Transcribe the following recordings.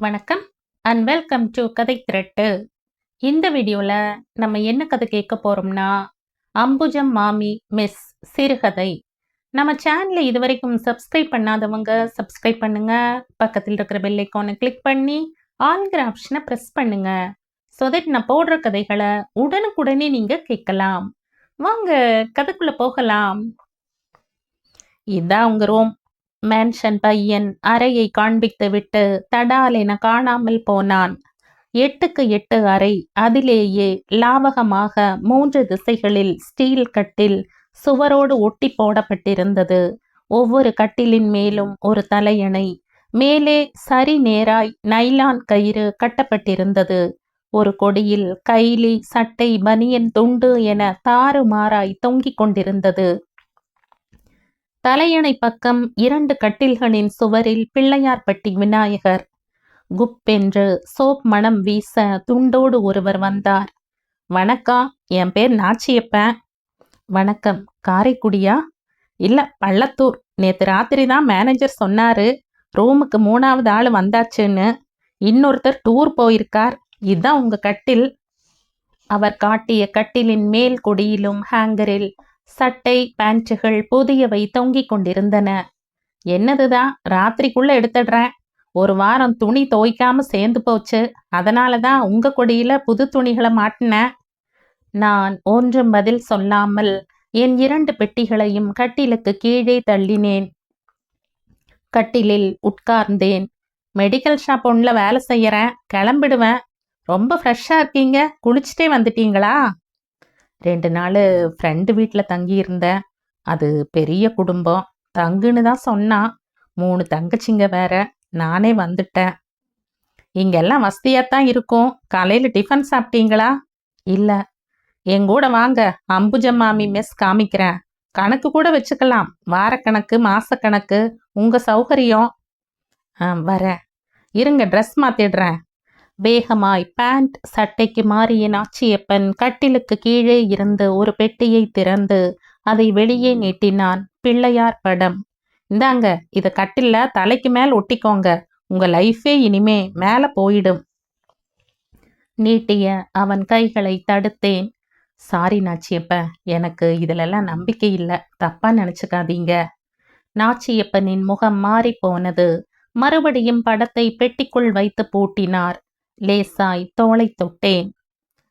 வணக்கம் and welcome to கதை திரட்டு. இந்த வீடியோவில் நம்ம என்ன கதை கேட்க போகிறோம்னா அம்புஜம் மாமி மிஸ் சிறுகதை. நம்ம சேனலை இதுவரைக்கும் சப்ஸ்கிரைப் பண்ணாதவங்க சப்ஸ்கிரைப் பண்ணுங்க. பக்கத்தில் இருக்கிற பெல் ஐக்கானை கிளிக் பண்ணி ஆல்கிற ஆப்ஷனை ப்ரெஸ் பண்ணுங்க. ஸோ தட் நான் போடுற கதைகளை உடனுக்குடனே நீங்கள் கேட்கலாம். வாங்க கதைக்குள்ளே போகலாம். இதான் உங்க ரோம் மேன்ஷன் பையன் அறையை காண்பித்துவிட்டு தடாலென காணாமல் போனான். எட்டுக்கு எட்டு அறை அதிலேயே லாவகமாக மூன்று திசைகளில் ஸ்டீல் கட்டில் சுவரோடு ஒட்டி போடப்பட்டிருந்தது. ஒவ்வொரு கட்டிலின் மேலும் ஒரு தலையணை. மேலே சரி நேராய் நைலான் கயிறு கட்டப்பட்டிருந்தது. ஒரு கொடியில் கைலி சட்டை பனியன் துண்டு என தாறுமாறாய் தொங்கிக் கொண்டிருந்தது. தலையணை பக்கம் இரண்டு கட்டில்களின் சுவரில் பிள்ளையார்பட்டி விநாயகர். குப்பென்று சோப் மணம் வீச துண்டோடு ஒருவர் வந்தார். வணக்கம் என் பேர் நாச்சியப்பன் வணக்கம் காரைக்குடியா? இல்ல பள்ளத்தூர். நேற்று ராத்திரி தான் மேனேஜர் சொன்னாரு ரூமுக்கு மூணாவது ஆள் வந்தாச்சுன்னு. இன்னொருத்தர் டூர் போயிருக்கார். இதுதான் உங்க கட்டில். அவர் காட்டிய கட்டிலின் மேல் கொடியிலும் ஹேங்கரில் சட்டை பேண்ட்டுகள் புதியவை தொங்கிக் கொண்டிருந்தன. என்னதுதான்? ராத்திரிக்குள்ள எடுத்துடுறேன். ஒரு வாரம் துணி துவைக்காம சேர்ந்து போச்சு. அதனால தான் உங்க கொடியில புது துணிகளை மாட்டினேன் நான் ஒன்றும் பதில் சொல்லாமல் என் இரண்டு பெட்டிகளையும் கட்டிலுக்கு கீழே தள்ளினேன். கட்டிலில் உட்கார்ந்தேன். மெடிக்கல் ஷாப் ஒன்றில் வேலை செய்யறேன். கிளம்பிடுவேன். ரொம்ப ஃப்ரெஷ்ஷாக இருக்கீங்க. குளிச்சுட்டே வந்துட்டீங்களா? ரெண்டு நாள் ஃப்ரெண்டு வீட்டில் தங்கியிருந்தேன் அது பெரிய குடும்பம். தங்குன்னு தான் சொன்னான் மூணு தங்கச்சிங்க வேற நானே வந்துட்டேன். இங்கெல்லாம் வசதியாத்தான் இருக்கும். காலையில் டிஃபன் சாப்பிட்டீங்களா? இல்லை. எங்கூட வாங்க அம்புஜம் மாமி மெஸ் காமிக்கிறேன். கணக்கு கூட வச்சுக்கலாம். வாரக்கணக்கு மாசக்கணக்கு உங்கள் சௌகரியம். ஆ வரேன். இருங்க ட்ரெஸ் மாற்றிடுறேன் வேகமாய் பேண்ட் சட்டைக்கு மாறிய நாச்சியப்பன் கட்டிலுக்கு கீழே இருந்து ஒரு பெட்டியை திறந்து அதை வெளியே நீட்டினான் பிள்ளையார் படம். இந்தாங்க இதை கட்டில்ல தலைக்கு மேல் ஒட்டிக்கோங்க. உங்க லைஃபே இனிமே மேல போயிடும். நீட்டிய அவன் கைகளை தடுத்தேன். சாரி நாச்சியப்ப எனக்கு இதிலெல்லாம் நம்பிக்கை இல்லை. தப்பா நினைச்சுக்காதீங்க. நாச்சியப்பனின் முகம் மாறி போனது மறுபடியும் படத்தை பெட்டிக்குள் வைத்து பூட்டினார். லேசாய் தோலை தொட்டேன்.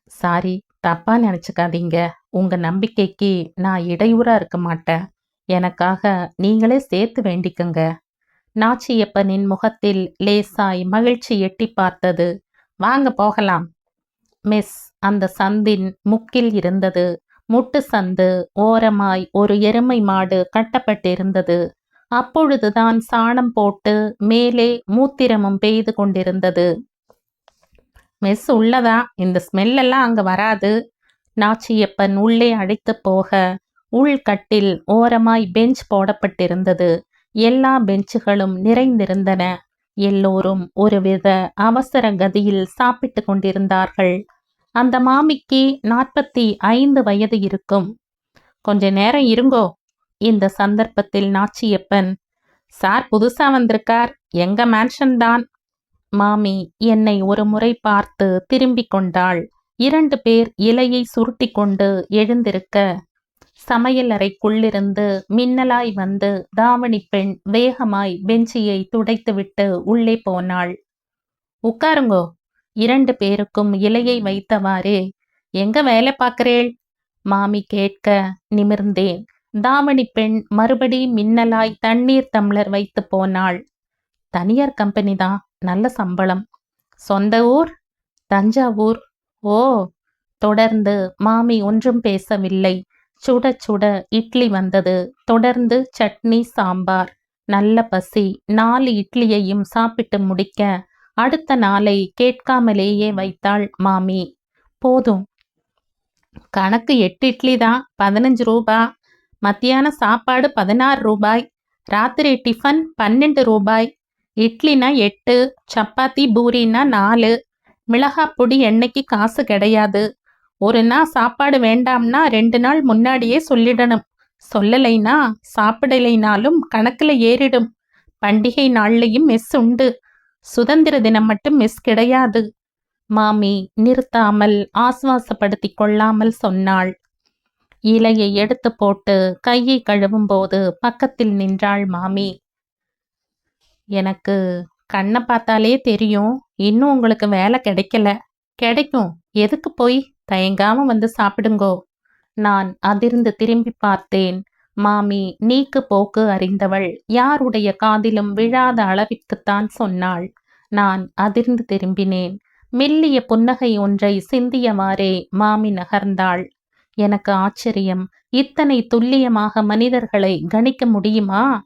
சாரி தப்பா நினச்சிக்காதீங்க. உங்க நம்பிக்கைக்கு நான் இடையூறா இருக்க மாட்டேன். எனக்காக நீங்களே சேர்த்து வேண்டிக்கங்க. நாச்சியப்பனின் முகத்தில் லேசாய் மகிழ்ச்சி எட்டி பார்த்தது. வாங்க போகலாம். மிஸ் அந்த சந்தின் முக்கில் இருந்தது. முட்டு சந்து ஓரமாய் ஒரு எருமை மாடு கட்டப்பட்டிருந்தது. அப்பொழுதுதான் சாணம் போட்டு மேலே மூத்திரமும் பெய்து கொண்டிருந்தது. மெஸ் உள்ளதா? இந்த ஸ்மெல்லெல்லாம் அங்கே வராது. நாச்சியப்பன் உள்ளே அழைத்து போக உள்கட்டில் ஓரமாய் பெஞ்ச் போடப்பட்டிருந்தது. எல்லா பெஞ்சுகளும் நிறைந்திருந்தன. எல்லோரும் ஒருவித அவசர கதியில் சாப்பிட்டு கொண்டிருந்தார்கள். அந்த மாமிக்கு நாற்பத்தி ஐந்து வயது இருக்கும். கொஞ்ச நேரம் இருங்கோ. இந்த சந்தர்ப்பத்தில் நாச்சியப்பன் சார் புதுசா வந்திருக்கார். எங்க மேன்ஷன் தான்? மாமி என்னை ஒரு முறை பார்த்து திரும்பிக் கொண்டாள். இரண்டு பேர் இலையை சுருட்டி கொண்டு எழுந்திருக்க. சமையலறைக்குள்ளிருந்து மின்னலாய் வந்து தாவணி பெண் வேகமாய் பெஞ்சியை துடைத்துவிட்டு உள்ளே போனாள். உட்காருங்கோ. இரண்டு பேருக்கும் இலையை வைத்தவாறே. எங்க வேலை பார்க்கிறேள்? மாமி கேட்க நிமிர்ந்தேன். தாவணி பெண் மறுபடி மின்னலாய் தண்ணீர் தம்ளர் வைத்து போனாள். தனியார் கம்பெனி தான் நல்ல சம்பளம். சொந்த ஊர்? தஞ்சாவூர். ஓ தொடர்ந்து மாமி ஒன்றும் பேசவில்லை. சுட சுட இட்லி வந்தது. தொடர்ந்து சட்னி சாம்பார். நல்ல பசி. நாலு இட்லியையும் சாப்பிட்டு முடிக்க. அடுத்த நாளை கேட்காமலேயே வைத்தாள் மாமி. போதும். கணக்கு எட்டு இட்லி தான். பதினஞ்சு ரூபா. மத்தியான சாப்பாடு பதினாறு ரூபாய். ராத்திரி டிஃபன் பன்னெண்டு ரூபாய். இட்லினா எட்டு சப்பாத்தி பூரின்னா நாலு மிளகாய் பொடி எண்ணெய்க்கு காசு கிடையாது. ஒரு நாள் சாப்பாடு வேண்டாம்னா ரெண்டு நாள் முன்னாடியே சொல்லிடணும். சொல்லலைனா சாப்பிடலைனாலும் கணக்கில் ஏறிடும். பண்டிகை நாள்லையும் மெஸ் உண்டு. சுதந்திர தினம் மட்டும் மிஸ் கிடையாது. மாமி நிறுத்தாமல் ஆசுவாசப்படுத்தி கொள்ளாமல் சொன்னாள். இலையை எடுத்து போட்டு கையை கழுவும் போது பக்கத்தில் நின்றாள் மாமி. எனக்கு கண்ணை பார்த்தாலே தெரியும். இன்னும் உங்களுக்கு வேலை கிடைக்கல. கிடைக்கும். எதுக்கு போய்? தயங்காம வந்து சாப்பிடுங்கோ. நான் அதிர்ந்து திரும்பி பார்த்தேன். மாமி நீக்கு போக்கு அறிந்தவள். யாருடைய காதிலும் விழாத அளவிற்குத்தான் சொன்னாள். நான் அதிர்ந்து திரும்பினேன். மெல்லிய புன்னகை ஒன்றை சிந்தியவாறே மாமி நகர்ந்தாள். எனக்கு ஆச்சரியம். இத்தனை துல்லியமாக மனிதர்களை கணிக்க முடியுமா?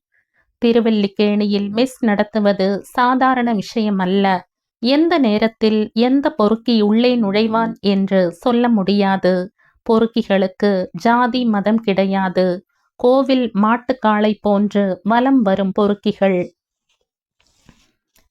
திருவல்லிக்கேணியில் மிஸ் நடத்துவது சாதாரண விஷயம் அல்ல எந்த நேரத்தில் எந்த பொறுக்கி உள்ளே நுழைவான் என்று சொல்ல முடியாது. பொறுக்கிகளுக்கு ஜாதி மதம் கிடையாது. கோவில் மாட்டுக்காளை போன்று வலம் வரும் பொறுக்கிகள்.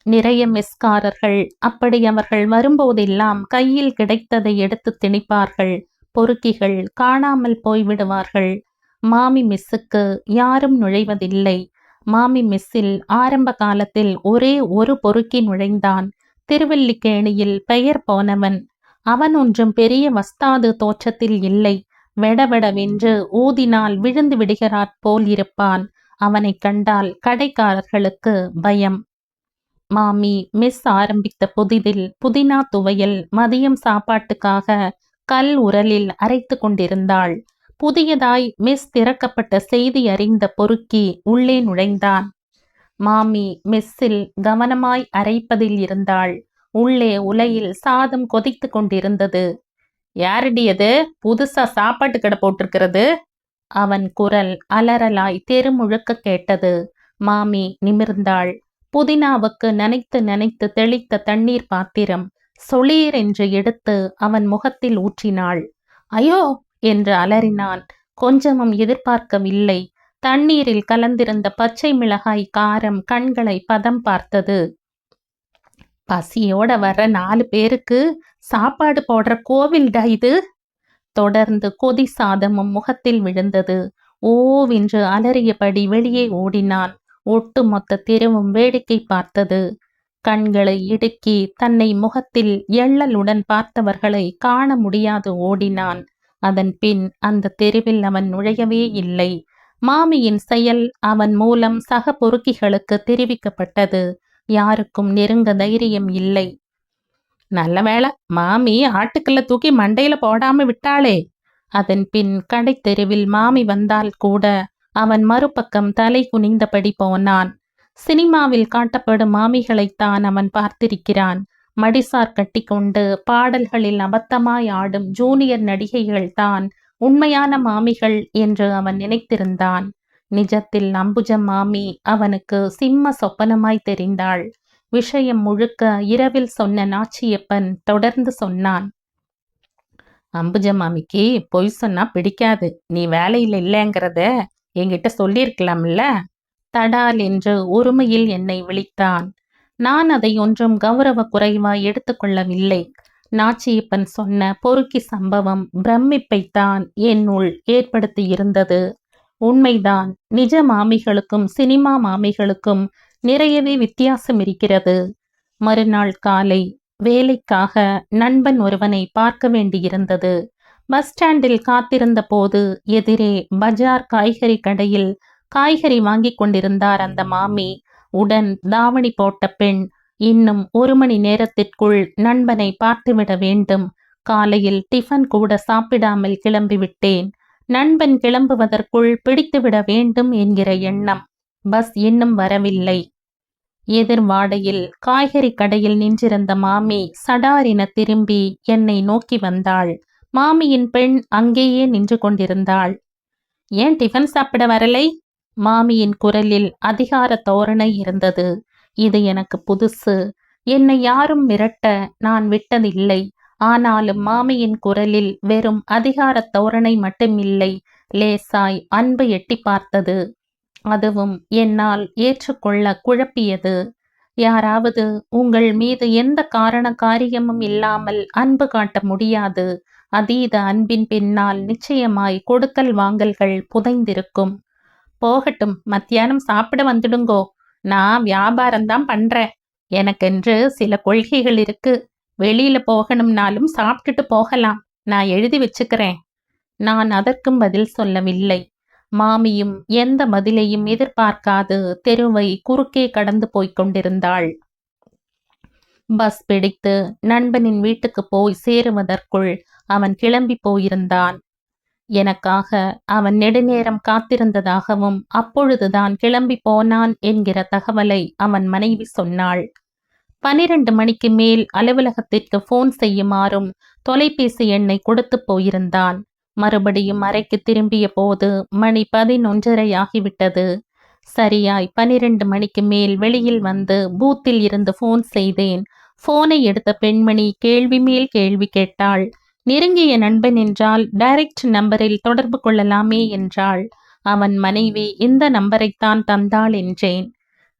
நிறைய மிஸ்காரர்கள் அப்படி அவர்கள் வரும்போதெல்லாம் கையில் கிடைத்ததை எடுத்து திணிப்பார்கள். பொறுக்கிகள் காணாமல் போய்விடுவார்கள். மாமி மிஸ்ஸுக்கு யாரும் நுழைவதில்லை. மாமி மிஸ்ஸில் ஆரம்ப காலத்தில் ஒரே ஒரு பொறுக்கி நுழைந்தான். திருவல்லிக்கேணியில் பெயர் போனவன் அவன் ஒன்றும் பெரிய வஸ்தாது தோற்றத்தில் இல்லை. வெடவெடவென்று ஊதினால் விழுந்து விடுகிறாற் போல் இருப்பான். அவனைக் கண்டால் கடைக்காரர்களுக்கு பயம். மாமி மிஸ் ஆரம்பித்த புதிதில் புதினா துவையல் மதியம் சாப்பாட்டுக்காக கல் உரலில் அரைத்து கொண்டிருந்தாள். புதியதாய் மிஸ் திறக்கப்பட்ட செய்தி அறிந்த பொறுக்கி உள்ளே நுழைந்தான். மாமி மெஸ்ஸில் கவனமாய் அரைப்பதில் இருந்தாள். உள்ளே உலையில் சாதம் கொதித்து கொண்டிருந்தது. யாரடி அது? புதுசா சாப்பாட்டு கடை போட்டிருக்கிறது? அவன் குரல் அலறலாய் தெருமுழுக்க கேட்டது. மாமி நிமிர்ந்தாள். புதினாவுக்கு நனைத்து நனைத்து தெளித்த தண்ணீர் பாத்திரம் சொளீர் என்று எடுத்து அவன் முகத்தில் ஊற்றினாள். ஐயோ! என்று அலறினான். கொஞ்சமும் எதிர்பார்க்கவில்லை. தண்ணீரில் கலந்திருந்த பச்சை மிளகாய் காரம் கண்களை பதம் பார்த்தது. பசியோட வர்ற நாலு பேருக்கு சாப்பாடு போடுற கோவில்டா இது? தொடர்ந்து கொதி சாதமும் முகத்தில் விழுந்தது. ஓவென்று அலறியபடி வெளியே ஓடினான். ஒட்டுமொத்த தெருவும் வேடிக்கை பார்த்தது. கண்களை இடுக்கி தன்னை முகத்தில் எள்ளலுடன் பார்த்தவர்களை காண முடியாது ஓடினான். அதன் பின் அந்த தெருவில் அவன் நுழையவே இல்லை. மாமியின் செயல் அவன் மூலம் சக பொறுக்கிகளுக்கு தெரிவிக்கப்பட்டது. யாருக்கும் நெருங்க தைரியம் இல்லை. நல்ல வேளை மாமி ஆட்டுக்கல்ல தூக்கி மண்டையில போடாம விட்டாளே. அதன் பின் கடை தெருவில் மாமி வந்தால் கூட அவன் மறுபக்கம் தலை குனிந்தபடி போனான். சினிமாவில் காட்டப்படும் மாமிகளைத்தான் அவன் பார்த்திருக்கிறான். மடிசார் கட்டிக்கொண்டு பாடல்களில் அபத்தமாய் ஆடும் ஜூனியர் நடிகைகள் தான் உண்மையான மாமிகள் என்று அவன் நினைத்திருந்தான். நிஜத்தில் அம்புஜ மாமி அவனுக்கு சிம்ம சொப்பனமாய் தெரிந்தாள். விஷயம் முழுக்க இரவில் சொன்ன நாச்சியப்பன் தொடர்ந்து சொன்னான். அம்புஜ மாமிக்கு பொய் சொன்னா பிடிக்காது. நீ வேலையில் இல்லைங்கிறத என்கிட்ட சொல்லியிருக்கலாம்ல? தடால் என்று ஒருமையில் என்னை விழித்தான். நான் அதை ஒன்றும் கௌரவ குறைவாய் எடுத்துக்கொள்ளவில்லை. நாச்சியப்பன் சொன்ன பொறுக்கி சம்பவம் பிரமிப்பைத்தான் என்னுள் ஏற்படுத்தியிருந்தது. உண்மைதான் நிஜ மாமிகளுக்கும் சினிமா மாமிகளுக்கும் நிறையவே வித்தியாசம் இருக்கிறது மறுநாள் காலை வேலைக்காக நண்பன் ஒருவனை பார்க்க வேண்டியிருந்தது. பஸ் ஸ்டாண்டில் காத்திருந்த போது எதிரே பஜார் காய்கறி கடையில் காய்கறி வாங்கி கொண்டிருந்தார் அந்த மாமி. உடன் தாவணி போட்ட பெண் இன்னும் ஒரு மணி நேரத்திற்குள் நண்பனை பார்த்துவிட வேண்டும். காலையில் டிஃபன் கூட சாப்பிடாமல் கிளம்பிவிட்டேன். நண்பன் கிளம்புவதற்குள் பிடித்துவிட வேண்டும் என்கிற எண்ணம் பஸ் இன்னும் வரவில்லை. எதிர்வாடையில் காய்கறி கடையில் நின்றிருந்த மாமி சடாரின திரும்பி என்னை நோக்கி வந்தாள். மாமியின் பெண் அங்கேயே நின்று கொண்டிருந்தாள். ஏன் டிஃபன் சாப்பிட வரலை? மாமியின் குரலில் அதிகார தோரணை இருந்தது. இது எனக்கு புதுசு. என்னை யாரும் மிரட்ட நான் விட்டதில்லை. ஆனாலும் மாமியின் குரலில் வெறும் அதிகார தோரணை மட்டுமில்லை. லேசாய் அன்பு எட்டி பார்த்தது. அதுவும் என்னால் ஏற்றுக்கொள்ள குழப்பியது. யாராவது உங்கள் மீது எந்த காரண காரியமும் இல்லாமல் அன்பு காட்ட முடியாது. அதீத அன்பின் பின்னால் நிச்சயமாய் கொடுக்கல் வாங்கல்கள் புதைந்திருக்கும். போகட்டும் மத்தியானம் சாப்பிட வந்துடுங்கோ. நான் வியாபாரம்தான் பண்றேன். எனக்கென்று சில கொள்கைகள் இருக்கு. வெளியில போகணும்னாலும் சாப்பிட்டுட்டு போகலாம். நான் எழுதி வச்சுக்கிறேன். நான் அதற்கும் பதில் சொல்லவில்லை. மாமியும் எந்த பதிலையும் எதிர்பார்க்காது. தெருவை குறுக்கே கடந்து போய்க் கொண்டிருந்தாள். பஸ் பிடித்து நண்பனின் வீட்டுக்கு போய் சேருவதற்குள் அவன் கிளம்பி போயிருந்தான். எனக்காக அவன் நெடுநேரம் காத்திருந்ததாகவும் அப்பொழுதுதான் கிளம்பி போனான் என்கிற தகவலை அவன் மனைவி சொன்னாள். பனிரெண்டு மணிக்கு மேல் அலுவலகத்திற்கு போன் செய்யுமாறும் தொலைபேசி எண்ணை கொடுத்து போயிருந்தான். மறுபடியும் அறைக்கு திரும்பிய போது மணி பதினொன்றரை ஆகிவிட்டது. சரியாய் பனிரெண்டு மணிக்கு மேல் வெளியில் வந்து பூத்தில் இருந்து போன் செய்தேன். போனை எடுத்த பெண்மணி கேள்வி மேல் கேள்வி கேட்டாள். நெருங்கிய நண்பன் என்றால் டைரக்ட் நம்பரில் தொடர்பு கொள்ளலாமே என்றாள். அவன் மனைவி இந்த நம்பரைத்தான் தந்தாள் என்றேன்.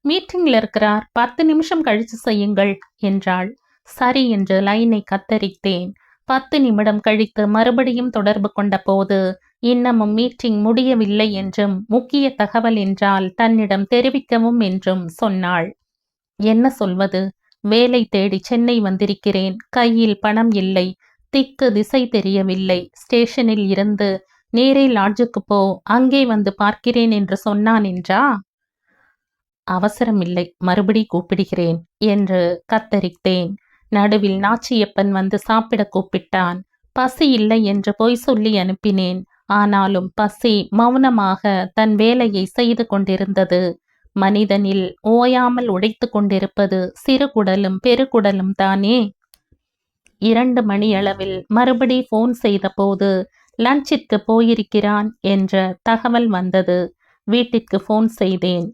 மீட்டிங்ல இருக்கிறார். பத்து நிமிஷம் கழிச்சு செய்யுங்கள் என்றாள். சரி என்று லைனை கத்தரித்தேன். பத்து நிமிடம் கழித்து மறுபடியும் தொடர்பு கொண்ட போது இன்னமும் மீட்டிங் முடியவில்லை என்றும் முக்கிய தகவல் என்றால் தன்னிடம் தெரிவிக்கவும் என்றும் சொன்னாள். என்ன சொல்வது? வேலை தேடி சென்னை வந்திருக்கிறேன். கையில் பணம் இல்லை. திக்கு திசை தெரியவில்லை. ஸ்டேஷனில் இருந்து நேரே லாட்ஜுக்கு போ அங்கே வந்து பார்க்கிறேன் என்று சொன்னான் என்றா? அவசரமில்லை மறுபடி கூப்பிடுகிறேன் என்று கத்தரித்தேன். நடுவில் நாச்சியப்பன் வந்து சாப்பிட கூப்பிட்டான். பசி இல்லை என்று பொய் சொல்லி அனுப்பினேன். ஆனாலும் பசி மௌனமாக தன் வேலையை செய்து கொண்டிருந்தது. மனிதனில் ஓயாமல் உடைத்து கொண்டிருப்பது சிறுகுடலும் பெருகுடலும் தானே? இரண்டு மணியளவில் மறுபடி ஃபோன் செய்தபோது லஞ்சிற்கு போயிருக்கிறான் என்ற தகவல் வந்தது. வீட்டிற்கு ஃபோன் செய்தேன்.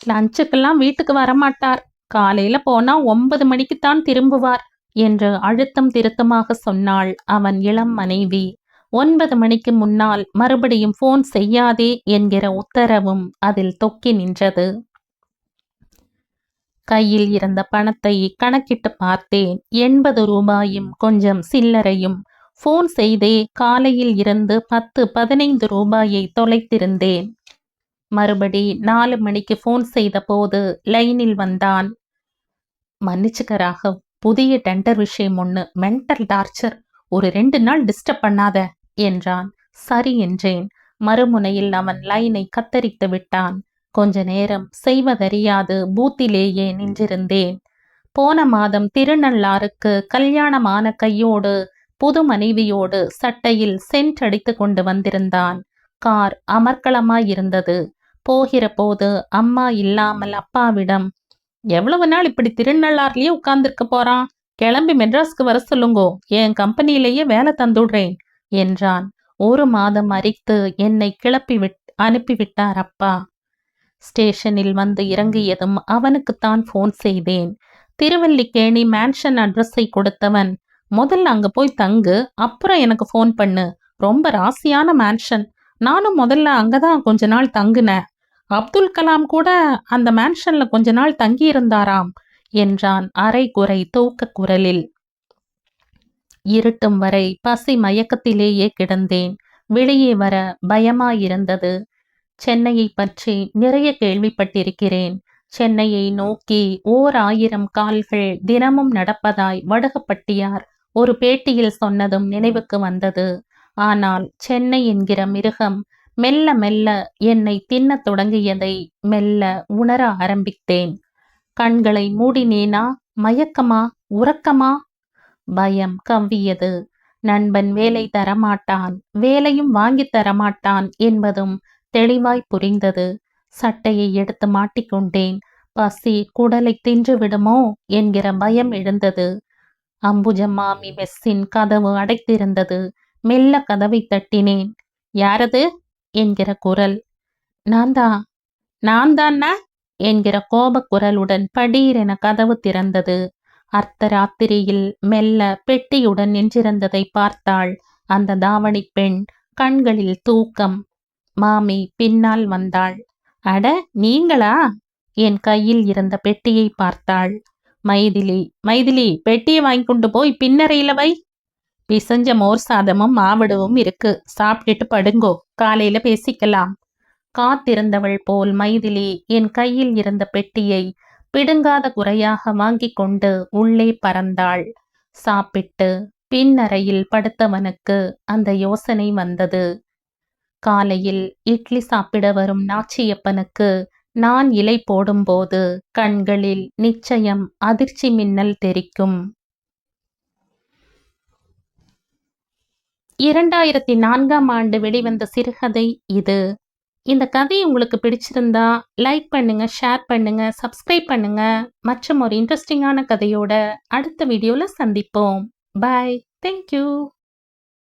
லஞ்சுக்கெல்லாம் வீட்டுக்கு வரமாட்டார். காலையில போனா ஒன்பது மணிக்குத்தான் திரும்புவார் என்று அழுத்தம் திருத்தமாக சொன்னாள் அவன் இளம் மனைவி. ஒன்பது மணிக்கு முன்னால் மறுபடியும் ஃபோன் செய்யாதே என்கிற உத்தரவும் அதில் தொக்கி நின்றது. கையில் இருந்த பணத்தை கணக்கிட்டு பார்த்தேன். எண்பது ரூபாயும் கொஞ்சம் சில்லறையும். ஃபோன் செய்தே காலையில் இருந்து பத்து பதினைந்து ரூபாயை தொலைத்திருந்தேன். மறுபடி நாலு மணிக்கு ஃபோன் செய்த போது லைனில் வந்தான். மன்னிச்சுக்க ராகவ் புதிய டெண்டர் விஷயம் ஒன்று மென்டல் டார்ச்சர் ஒரு ரெண்டு நாள் டிஸ்டர்ப் பண்ணாத என்றான். சரி என்றேன். மறுமுனையில் அவன் லைனை கத்தரித்து விட்டான். கொஞ்ச நேரம் செய்வதறியாது பூத்திலேயே நின்றிருந்தேன். போன மாதம் திருநள்ளாருக்கு கல்யாணமான கையோடு புது மனைவியோடு சட்டையில் சென்ட் அடித்து கொண்டு வந்திருந்தான். கார் அமர்க்களமாயிருந்தது போகிற போது அம்மா இல்லாமல் அப்பாவிடம் எவ்வளவு நாள் இப்படி திருநள்ளார்லயே உட்கார்ந்துருக்க போறான்? கிளம்பி மெட்ராஸ்க்கு வர சொல்லுங்கோ. என் கம்பெனியிலேயே வேலை தந்துடுறேன் என்றான். ஒரு மாதம் அரித்து என்னை கிளப்பி விட் அனுப்பிவிட்டார் அப்பா. ஸ்டேஷனில் வந்து இறங்கியதும் அவனுக்குத்தான் ஃபோன் செய்தேன். திருவல்லிக்கேணி மேன்ஷன் அட்ரஸை கொடுத்தவன் முதல்ல அங்க போய் தங்கு அப்புறம் எனக்கு ஃபோன் பண்ணு. ரொம்ப ராசியான மேன்ஷன் நானும் முதல்ல அங்கதான் கொஞ்ச நாள் தங்குனேன். அப்துல் கலாம் கூட அந்த மேன்ஷன்ல கொஞ்ச நாள் தங்கி இருந்தாராம் என்றான் அரை குறை தூக்க குரலில். இருட்டும் வரை பசி மயக்கத்திலேயே கிடந்தேன். வெளியே வர பயமாயிருந்தது. சென்னையை பற்றி நிறைய கேள்விப்பட்டிருக்கிறேன். சென்னையை நோக்கி ஓர் ஆயிரம் கால்கள் தினமும் நடப்பதாய் வடகப்பட்டியார் ஒரு பேட்டியில் சொன்னதும் நினைவுக்கு வந்தது. ஆனால் சென்னை என்கிற மிருகம் மெல்ல மெல்ல என்னை தின்னத் தொடங்கியதை மெல்ல உணர ஆரம்பித்தேன். கண்களை மூடினேனா? மயக்கமா? உறக்கமா? பயம் கவ்வியது. நண்பன் வேலை தரமாட்டான். வேலையும் வாங்கித் தரமாட்டான் என்பதும் தெளிவாய் புரிந்தது. சட்டையை எடுத்து மாட்டிக்கொண்டேன். பசி குடலை தின்று விடுமோ? என்கிற பயம் எழுந்தது. அம்புஜம்மாமி மெஸ்ஸின் கதவு அடைத்திருந்தது. மெல்ல கதவை தட்டினேன். யாரது? என்கிற குரல். நான் தான் நான் தான்னா என்கிற கோபக் குரலுடன் படீரென கதவு திறந்தது. அர்த்த ராத்திரியில் மெல்ல பெட்டியுடன் நின்றிருந்ததை பார்த்தாள் அந்த தாவணி பெண். கண்களில் தூக்கம். மாமி பின்னால் வந்தாள். அட நீங்களா? என் கையில் இருந்த பெட்டியை பார்த்தாள். மைதிலி மைதிலி பெட்டியை வாங்கி கொண்டு போய் பின்னறையில வை. பிசஞ்ச மோர் சாதமும் மாவடவும் இருக்கு. சாப்பிட்டுட்டு படுங்கோ. காலையில பேசிக்கலாம். காத்திருந்தவள் போல் மைதிலி என் கையில் இருந்த பெட்டியை பிடுங்காத குறையாக வாங்கிக் கொண்டு உள்ளே பறந்தாள். சாப்பிட்டு பின்னறையில் படுத்தவனுக்கு அந்த யோசனை வந்தது. காலையில் இட்லி சாப்பிட வரும் நாச்சியப்பனுக்கு நான் இலை போடும்போது கண்களில் நிச்சயம் அதிர்ச்சி மின்னல் தெரிக்கும். இரண்டாயிரத்தி நான்காம் ஆண்டு வெளிவந்த சிறுகதை இது. இந்த கதை உங்களுக்கு பிடிச்சிருந்தா லைக் பண்ணுங்க ஷேர் பண்ணுங்க சப்ஸ்கிரைப் பண்ணுங்க. மற்றும் ஒரு இன்ட்ரெஸ்டிங்கான கதையோட அடுத்த வீடியோவில் சந்திப்போம். பாய். Thank you.